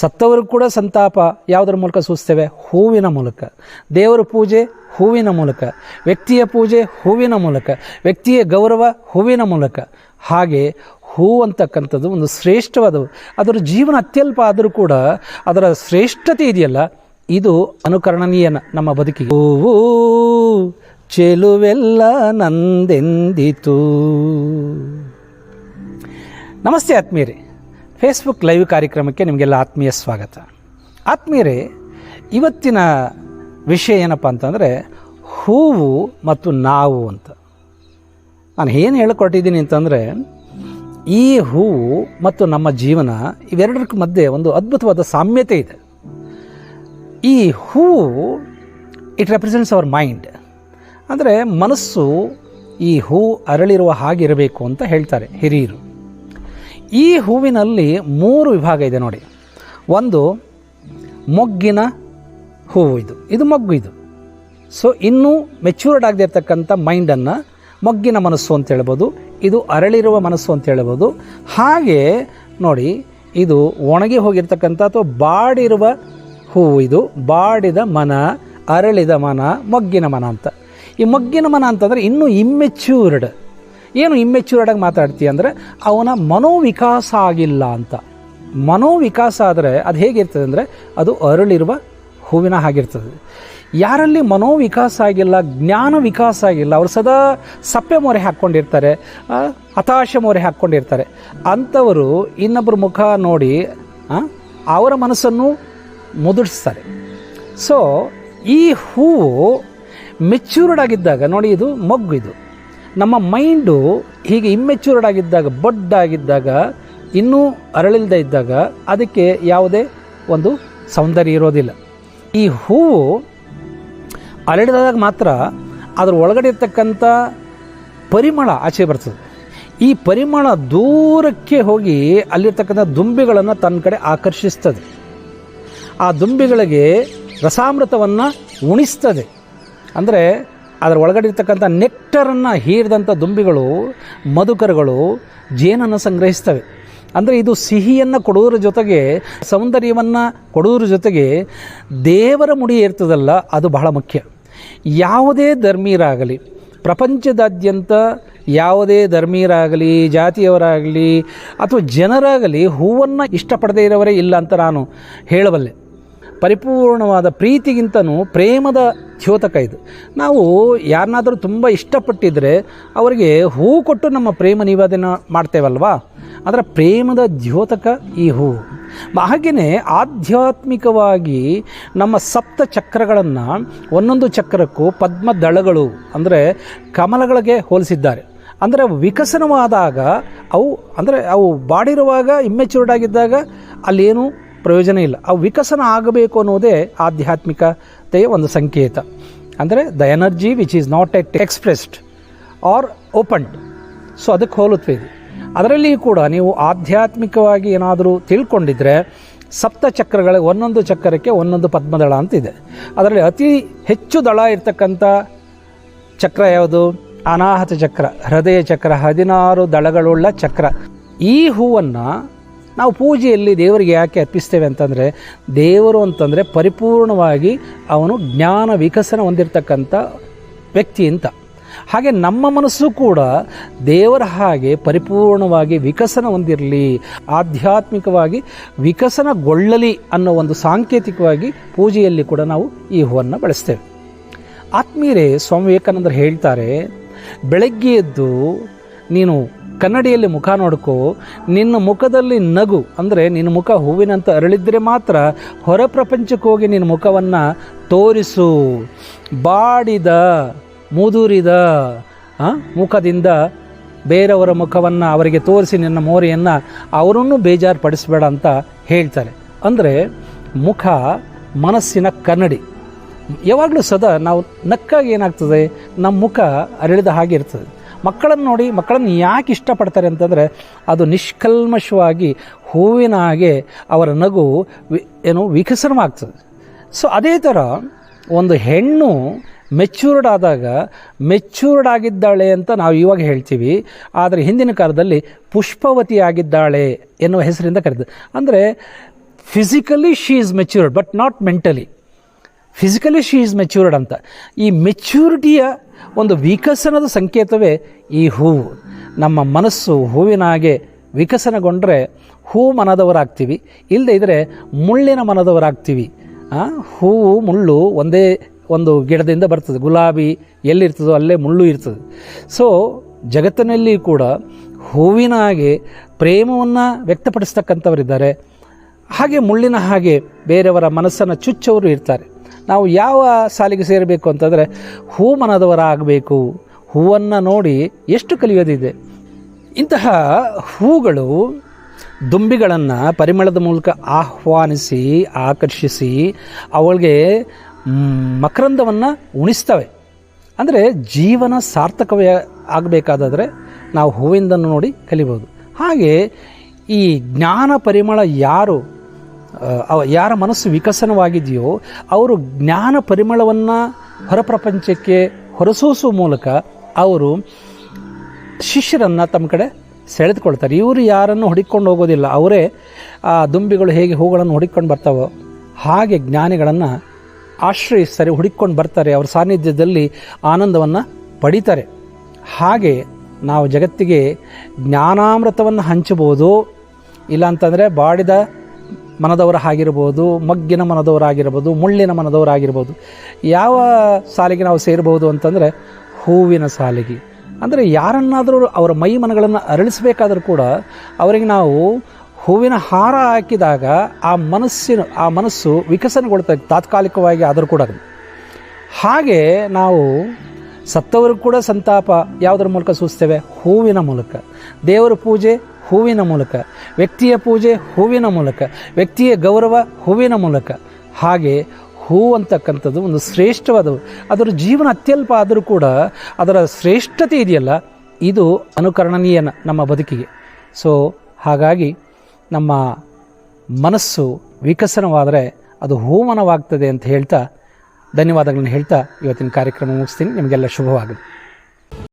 ಸತ್ತವರು ಕೂಡ ಸಂತಾಪ ಯಾವುದರ ಮೂಲಕ ಸೂಚಿಸ್ತೇವೆ? ಹೂವಿನ ಮೂಲಕ. ದೇವರ ಪೂಜೆ ಹೂವಿನ ಮೂಲಕ. ವ್ಯಕ್ತಿಯ ಪೂಜೆ ಹೂವಿನ ಮೂಲಕ. ವ್ಯಕ್ತಿಯ ಗೌರವ ಹೂವಿನ ಮೂಲಕ. ಹಾಗೆ ಹೂ ಅಂತಕ್ಕಂಥದ್ದು ಒಂದು ಶ್ರೇಷ್ಠವಾದವು. ಅದರ ಜೀವನ ಅತ್ಯಲ್ಪ ಆದರೂ ಕೂಡ ಅದರ ಶ್ರೇಷ್ಠತೆ ಇದೆಯಲ್ಲ, ಇದು ಅನುಕರಣೀಯ ನಮ್ಮ ಬದುಕಿಗೆ. ಹೂವು ಚೆಲುವೆಲ್ಲ ನಂದೆಂದಿತು. ನಮಸ್ತೆ ಆತ್ಮೀಯರೇ. ಫೇಸ್ಬುಕ್ ಲೈವ್ ಕಾರ್ಯಕ್ರಮಕ್ಕೆ ನಿಮಗೆಲ್ಲ ಆತ್ಮೀಯ ಸ್ವಾಗತ. ಆತ್ಮೀಯರೇ, ಇವತ್ತಿನ ವಿಷಯ ಏನಪ್ಪ ಅಂತಂದರೆ, ಹೂವು ಮತ್ತು ನಾವು ಅಂತ. ನಾನು ಏನು ಹೇಳ್ಕೊಟ್ಟಿದ್ದೀನಿ ಅಂತಂದರೆ, ಈ ಹೂವು ಮತ್ತು ನಮ್ಮ ಜೀವನ ಇವೆರಡರ ಮಧ್ಯೆ ಒಂದು ಅದ್ಭುತವಾದ ಸಾಮ್ಯತೆ ಇದೆ. ಈ ಹೂವು ಇಟ್ ರೆಪ್ರೆಸೆಂಟ್ಸ್ ಅವರ್ ಮೈಂಡ್ ಅಂದರೆ ಮನಸ್ಸು ಈ ಹೂ ಅರಳಿರುವ ಹಾಗಿರಬೇಕು ಅಂತ ಹೇಳ್ತಾರೆ ಹಿರಿಯರು. ಈ ಹೂವಿನಲ್ಲಿ ಮೂರು ವಿಭಾಗ ಇದೆ ನೋಡಿ. ಒಂದು ಮೊಗ್ಗಿನ ಹೂವು ಇದು. ಇದು ಮೊಗ್ಗು ಇದು. ಸೊ ಇನ್ನೂ ಮೆಚ್ಯೂರ್ಡ್ ಆಗದೆ ಇರ್ತಕ್ಕಂಥ ಮೈಂಡನ್ನು ಮೊಗ್ಗಿನ ಮನಸ್ಸು ಅಂತ ಹೇಳ್ಬೋದು, ಇದು ಅರಳಿರುವ ಮನಸ್ಸು ಅಂತ ಹೇಳ್ಬೋದು. ಹಾಗೆ ನೋಡಿ, ಇದು ಒಣಗಿ ಹೋಗಿರ್ತಕ್ಕಂಥ ಅಥವಾ ಬಾಡಿರುವ ಹೂವು ಇದು. ಬಾಡಿದ ಮನ, ಅರಳಿದ ಮನ, ಮೊಗ್ಗಿನ ಮನ ಅಂತ. ಈ ಮೊಗ್ಗಿನ ಮನ ಅಂತಂದರೆ ಇನ್ನೂ ಇಮ್ಮೆಚ್ಯೂರ್ಡ್ ಏನು ಇಮ್ಮೆಚ್ಯೂರ್ಡ್ ಆಗಿ ಮಾತಾಡ್ತೀಯ ಅಂದರೆ ಅವನ ಮನೋವಿಕಾಸ ಆಗಿಲ್ಲ ಅಂತ. ಮನೋವಿಕಾಸ ಆದರೆ ಅದು ಹೇಗಿರ್ತದೆ ಅಂದರೆ ಅದು ಅರಳಿರುವ ಹೂವಿನ ಹಾಗಿರ್ತದೆ ಯಾರಲ್ಲಿ ಮನೋವಿಕಾಸ ಆಗಿಲ್ಲ, ಜ್ಞಾನ ವಿಕಾಸ ಆಗಿಲ್ಲ, ಅವರು ಸದಾ ಸಪ್ಪೆ ಮೊರೆ ಹಾಕ್ಕೊಂಡಿರ್ತಾರೆ ಹತಾಶ ಮೊರೆ ಹಾಕ್ಕೊಂಡಿರ್ತಾರೆ. ಅಂಥವರು ಇನ್ನೊಬ್ಬರ ಮುಖ ನೋಡಿ ಅವರ ಮನಸ್ಸನ್ನು ಮುದುಡಿಸ್ತಾರೆ. ಸೊ ಈ ಹೂವು ಮೆಚ್ಯೂರ್ಡ್ ಆಗಿದ್ದಾಗ, ನೋಡಿ ಇದು ಮೊಗ್ಗು ಇದು. ನಮ್ಮ ಮೈಂಡು ಹೀಗೆ ಇಮ್ಮೆಚ್ಯೂರ್ಡ್ ಆಗಿದ್ದಾಗ, ಬಡ್ಡಾಗಿದ್ದಾಗ, ಇನ್ನೂ ಅರಳಿಲ್ಲದೆ ಇದ್ದಾಗ ಅದಕ್ಕೆ ಯಾವುದೇ ಒಂದು ಸೌಂದರ್ಯ ಇರೋದಿಲ್ಲ. ಈ ಹೂವು ಅರಳಿದಾಗ ಮಾತ್ರ ಅದರ ಒಳಗಡೆ ಇರ್ತಕ್ಕಂಥ ಪರಿಮಳ ಆಚೆ ಬರ್ತದೆ. ಈ ಪರಿಮಳ ದೂರಕ್ಕೆ ಹೋಗಿ ಅಲ್ಲಿರ್ತಕ್ಕಂಥ ದುಂಬಿಗಳನ್ನು ತನ್ನ ಕಡೆ ಆಕರ್ಷಿಸ್ತದೆ. ಆ ದುಂಬಿಗಳಿಗೆ ರಸಾಮೃತವನ್ನು ಉಣಿಸ್ತದೆ. ಅಂದರೆ ಅದರ ಒಳಗಡೆ ಇರ್ತಕ್ಕಂಥ ನೆಟ್ಟರನ್ನು ಹೀರಿದಂಥ ದುಂಬಿಗಳು, ಮಧುಕರಗಳು ಜೇನನ್ನು ಸಂಗ್ರಹಿಸ್ತವೆ. ಅಂದರೆ ಇದು ಸಿಹಿಯನ್ನು ಕೊಡುವುದರ ಜೊತೆಗೆ, ಸೌಂದರ್ಯವನ್ನು ಕೊಡುವುದರ ಜೊತೆಗೆ ದೇವರ ಮುಡಿ ಇರ್ತದಲ್ಲ ಅದು ಬಹಳ ಮುಖ್ಯ. ಯಾವುದೇ ಧರ್ಮೀರಾಗಲಿ ಪ್ರಪಂಚದಾದ್ಯಂತ ಯಾವುದೇ ಧರ್ಮೀಯರಾಗಲಿ, ಜಾತಿಯವರಾಗಲಿ, ಅಥವಾ ಜನರಾಗಲಿ ಹೂವನ್ನು ಇಷ್ಟಪಡದೇ ಇರೋವರೇ ಇಲ್ಲ ಅಂತ ನಾನು ಹೇಳಬಲ್ಲೆ. ಪರಿಪೂರ್ಣವಾದ ಪ್ರೀತಿಗಿಂತನೂ ಪ್ರೇಮದ ದ್ಯೋತಕ ಇದು. ನಾವು ಯಾರನ್ನಾದರೂ ತುಂಬ ಇಷ್ಟಪಟ್ಟಿದ್ರೆ ಅವರಿಗೆ ಹೂ ಕೊಟ್ಟು ನಮ್ಮ ಪ್ರೇಮ ನಿವೇದನ ಮಾಡ್ತೇವಲ್ವಾ? ಅದರ ಪ್ರೇಮದ ದ್ಯೋತಕ ಈ ಹೂ. ಹಾಗೆಯೇ ಆಧ್ಯಾತ್ಮಿಕವಾಗಿ ನಮ್ಮ ಸಪ್ತ ಚಕ್ರಗಳನ್ನು ಒಂದೊಂದು ಚಕ್ರಕ್ಕೂ ಪದ್ಮದಳಗಳು ಅಂದರೆ ಕಮಲಗಳಿಗೆ ಹೋಲಿಸಿದ್ದಾರೆ. ಅಂದರೆ ವಿಕಸನವಾದಾಗ ಅವು ಅಂದರೆ ಅವು ಬಾಡಿರುವಾಗ ಇಮ್ಮೆಚ್ಯೂರ್ಡ್ ಆಗಿದ್ದಾಗ ಅಲ್ಲೇನು ಪ್ರಯೋಜನ ಇಲ್ಲ. ಅವು ವಿಕಸನ ಆಗಬೇಕು ಅನ್ನೋದೇ ಆಧ್ಯಾತ್ಮಿಕತೆಯ ಒಂದು ಸಂಕೇತ. ಅಂದರೆ the energy which is not at expressed or opened so ಅದಕ್ಕೆ ಹೋಲುತ್ತವೆ ಇದು. ಅದರಲ್ಲಿ ಕೂಡ ನೀವು ಆಧ್ಯಾತ್ಮಿಕವಾಗಿ ಏನಾದರೂ ತಿಳ್ಕೊಂಡಿದ್ರೆ ಸಪ್ತ ಚಕ್ರಗಳ ಒಂದೊಂದು ಚಕ್ರಕ್ಕೆ ಒಂದೊಂದು ಪದ್ಮದಳ ಅಂತಿದೆ. ಅದರಲ್ಲಿ ಅತಿ ಹೆಚ್ಚು ದಳ ಇರ್ತಕ್ಕಂಥ ಚಕ್ರ ಯಾವುದು? ಅನಾಹತ ಚಕ್ರ, ಹೃದಯ ಚಕ್ರ, ಹದಿನಾರು ದಳಗಳುಳ್ಳ ಚಕ್ರ. ಈ ಹೂವನ್ನು ನಾವು ಪೂಜೆಯಲ್ಲಿ ದೇವರಿಗೆ ಯಾಕೆ ಅರ್ಪಿಸ್ತೇವೆ ಅಂತಂದರೆ, ದೇವರು ಅಂತಂದರೆ ಪರಿಪೂರ್ಣವಾಗಿ ಅವನು ಜ್ಞಾನ ವಿಕಸನ ಹೊಂದಿರತಕ್ಕಂಥ ವ್ಯಕ್ತಿ ಅಂತ. ಹಾಗೆ ನಮ್ಮ ಮನಸ್ಸು ಕೂಡ ದೇವರ ಹಾಗೆ ಪರಿಪೂರ್ಣವಾಗಿ ವಿಕಸನ ಹೊಂದಿರಲಿ, ಆಧ್ಯಾತ್ಮಿಕವಾಗಿ ವಿಕಸನಗೊಳ್ಳಲಿ ಅನ್ನೋ ಒಂದು ಸಾಂಕೇತಿಕವಾಗಿ ಪೂಜೆಯಲ್ಲಿ ಕೂಡ ನಾವು ಈ ಹೂವನ್ನು ಬಳಸ್ತೇವೆ. ಆತ್ಮೀಯರೇ, ಸ್ವಾಮಿ ವಿವೇಕಾನಂದರು ಹೇಳ್ತಾರೆ, ಬೆಳಗ್ಗೆ ಎದ್ದು ನೀನು ಕನ್ನಡಿಯಲ್ಲಿ ಮುಖ ನೋಡ್ಕೋ. ನಿನ್ನ ಮುಖದಲ್ಲಿ ನಗು, ಅಂದರೆ ನಿನ್ನ ಮುಖ ಹೂವಿನಂತ ಅರಳಿದ್ರೆ ಮಾತ್ರ ಹೊರ ಪ್ರಪಂಚಕ್ಕೆ ಹೋಗಿ ನಿನ್ನ ಮುಖವನ್ನು ತೋರಿಸು. ಬಾಡಿದ, ಮುದುರಿದ ಮುಖದಿಂದ ಬೇರೆಯವರ ಮುಖವನ್ನು ಅವರಿಗೆ ತೋರಿಸಿ ನಿನ್ನ ಮೋರೆಯನ್ನು ಅವರನ್ನು ಬೇಜಾರು ಪಡಿಸಬೇಡ ಅಂತ ಹೇಳ್ತಾರೆ. ಅಂದರೆ ಮುಖ ಮನಸ್ಸಿನ ಕನ್ನಡಿ. ಯಾವಾಗಲೂ ಸದಾ ನಾವು ನಕ್ಕಾಗಿ ಏನಾಗ್ತದೆ? ನಮ್ಮ ಮುಖ ಅರಳಿದ ಹಾಗೆ ಇರ್ತದೆ. ಮಕ್ಕಳನ್ನು ನೋಡಿ ಮಕ್ಕಳನ್ನು ಯಾಕೆ ಇಷ್ಟಪಡ್ತಾರೆ ಅಂತಂದರೆ ಅದು ನಿಷ್ಕಲ್ಮಶವಾಗಿ ಹೂವಿನ ಹಾಗೆ ಅವರ ನಗು ಏನು ವಿಕಸನವಾಗ್ತದೆ. ಸೊ ಅದೇ ಥರ ಒಂದು ಹೆಣ್ಣು ಮೆಚ್ಯೂರ್ಡ್ ಆದಾಗ ಮೆಚ್ಯೂರ್ಡ್ ಆಗಿದ್ದಾಳೆ ಅಂತ ನಾವು ಇವಾಗ ಹೇಳ್ತೀವಿ. ಆದರೆ ಹಿಂದಿನ ಕಾಲದಲ್ಲಿ ಪುಷ್ಪವತಿ ಆಗಿದ್ದಾಳೆ ಎನ್ನುವ ಹೆಸರಿಂದ ಕರೆದ ಅಂದರೆ physically she is matured but not mentally physically she is matured ಅಂತ. ಈ ಮೆಚ್ಯೂರಿಟಿಯ ಒಂದು ವಿಕಸನದ ಸಂಕೇತವೇ ಈ ಹೂವು ನಮ್ಮ ಮನಸ್ಸು ಹೂವಿನ ಹಾಗೆ ವಿಕಸನಗೊಂಡರೆ ಹೂ ಮನದವರಾಗ್ತೀವಿ. ಇಲ್ಲದೆ ಇದ್ದರೆ ಮುಳ್ಳಿನ ಮನದವರಾಗ್ತೀವಿ. ಹೂವು ಮುಳ್ಳು ಒಂದೇ ಒಂದು ಗಿಡದಿಂದ ಬರ್ತದೆ. ಗುಲಾಬಿ ಎಲ್ಲಿರ್ತದೋ ಅಲ್ಲೇ ಮುಳ್ಳು ಇರ್ತದೆ. ಸೊ ಜಗತ್ತಿನಲ್ಲಿ ಕೂಡ ಹೂವಿನ ಹಾಗೆ ಪ್ರೇಮವನ್ನು ವ್ಯಕ್ತಪಡಿಸ್ತಕ್ಕಂಥವರಿದ್ದಾರೆ. ಹಾಗೆ ಮುಳ್ಳಿನ ಹಾಗೆ ಬೇರೆಯವರ ಮನಸ್ಸನ್ನು ಚುಚ್ಚವರು ಇರ್ತಾರೆ. ನಾವು ಯಾವ ಸಾಲಿಗೆ ಸೇರಬೇಕು ಅಂತಂದರೆ ಹೂ ಮನದವರಾಗಬೇಕು ಹೂವನ್ನು ನೋಡಿ ಎಷ್ಟು ಕಲಿಯೋದಿದೆ. ಇಂತಹ ಹೂಗಳು ದುಂಬಿಗಳನ್ನು ಪರಿಮಳದ ಮೂಲಕ ಆಹ್ವಾನಿಸಿ, ಆಕರ್ಷಿಸಿ ಅವಳಿಗೆ ಮಕರಂದವನ್ನು ಉಣಿಸ್ತವೆ. ಅಂದರೆ ಜೀವನ ಸಾರ್ಥಕವೇ ಆಗಬೇಕಾದಾದರೆ ನಾವು ಹೂವಿಂದನ್ನು ನೋಡಿ ಕಲಿಬೋದು. ಹಾಗೆ ಈ ಜ್ಞಾನ ಪರಿಮಳ ಯಾರು ಯಾರ ಮನಸ್ಸು ವಿಕಸನವಾಗಿದೆಯೋ ಅವರು ಜ್ಞಾನ ಪರಿಮಳವನ್ನು ಹೊರಪ್ರಪಂಚಕ್ಕೆ ಹೊರಸೂಸುವ ಮೂಲಕ ಅವರು ಶಿಷ್ಯರನ್ನು ತಮ್ಮ ಕಡೆ ಸೆಳೆದುಕೊಳ್ತಾರೆ. ಇವರು ಯಾರನ್ನು ಹುಡುಕೊಂಡು ಹೋಗೋದಿಲ್ಲ. ಅವರೇ ಆ ದುಂಬಿಗಳು ಹೇಗೆ ಹೂಗಳನ್ನು ಹುಡುಕೊಂಡು ಬರ್ತಾವೋ ಹಾಗೆ ಜ್ಞಾನಿಗಳನ್ನು ಆಶ್ರಯಿಸ್ತಾರೆ ಹುಡಿಕೊಂಡು ಬರ್ತಾರೆ. ಅವರ ಸಾನ್ನಿಧ್ಯದಲ್ಲಿ ಆನಂದವನ್ನು ಪಡಿತಾರೆ. ಹಾಗೆ ನಾವು ಜಗತ್ತಿಗೆ ಜ್ಞಾನಾಮೃತವನ್ನು ಹಂಚಬಹುದು. ಇಲ್ಲಾಂತಂದರೆ ಬಾಡಿದ ಮನದವರ ಆಗಿರ್ಬೋದು ಮಗ್ಗಿನ ಮನದವರಾಗಿರ್ಬೋದು ಮುಳ್ಳಿನ ಮನದವರಾಗಿರ್ಬೋದು ಯಾವ ಸಾಲಿಗೆ ನಾವು ಸೇರಬಹುದು ಅಂತಂದರೆ ಹೂವಿನ ಸಾಲಿಗೆ. ಅಂದರೆ ಯಾರನ್ನಾದರೂ ಅವರ ಮೈ ಮನಗಳನ್ನು ಅರಳಿಸಬೇಕಾದ್ರೂ ಕೂಡ ಅವರಿಗೆ ನಾವು ಹೂವಿನ ಹಾರ ಹಾಕಿದಾಗ ಆ ಮನಸ್ಸಿನ, ಆ ಮನಸ್ಸು ವಿಕಸನಗೊಳ್ತದೆ, ತಾತ್ಕಾಲಿಕವಾಗಿ ಆದರೂ ಕೂಡ. ಹಾಗೆ ನಾವು ಸತ್ತವರು ಕೂಡ ಸಂತಾಪ ಯಾವುದರ ಮೂಲಕ ಸೂಚಿಸ್ತೇವೆ? ಹೂವಿನ ಮೂಲಕ. ದೇವರ ಪೂಜೆ ಹೂವಿನ ಮೂಲಕ, ವ್ಯಕ್ತಿಯ ಪೂಜೆ ಹೂವಿನ ಮೂಲಕ, ವ್ಯಕ್ತಿಯ ಗೌರವ ಹೂವಿನ ಮೂಲಕ. ಹಾಗೆ ಹೂ ಅಂತಕ್ಕಂಥದ್ದು ಒಂದು ಶ್ರೇಷ್ಠವಾದವು. ಅದರ ಜೀವನ ಅತ್ಯಲ್ಪ ಆದರೂ ಕೂಡ ಅದರ ಶ್ರೇಷ್ಠತೆ ಇದೆಯಲ್ಲ, ಇದು ಅನುಕರಣೀಯ ನಮ್ಮ ಬದುಕಿಗೆ. ಸೊ ಹಾಗಾಗಿ ನಮ್ಮ ಮನಸ್ಸು ವಿಕಸನವಾದರೆ ಅದು ಹೂಮನವಾಗ್ತದೆ ಅಂತ ಹೇಳ್ತಾ, ಧನ್ಯವಾದಗಳನ್ನು ಹೇಳ್ತಾ ಇವತ್ತಿನ ಕಾರ್ಯಕ್ರಮ ಮುಗಿಸ್ತೀನಿ. ನಿಮಗೆಲ್ಲ ಶುಭವಾಗಲಿ.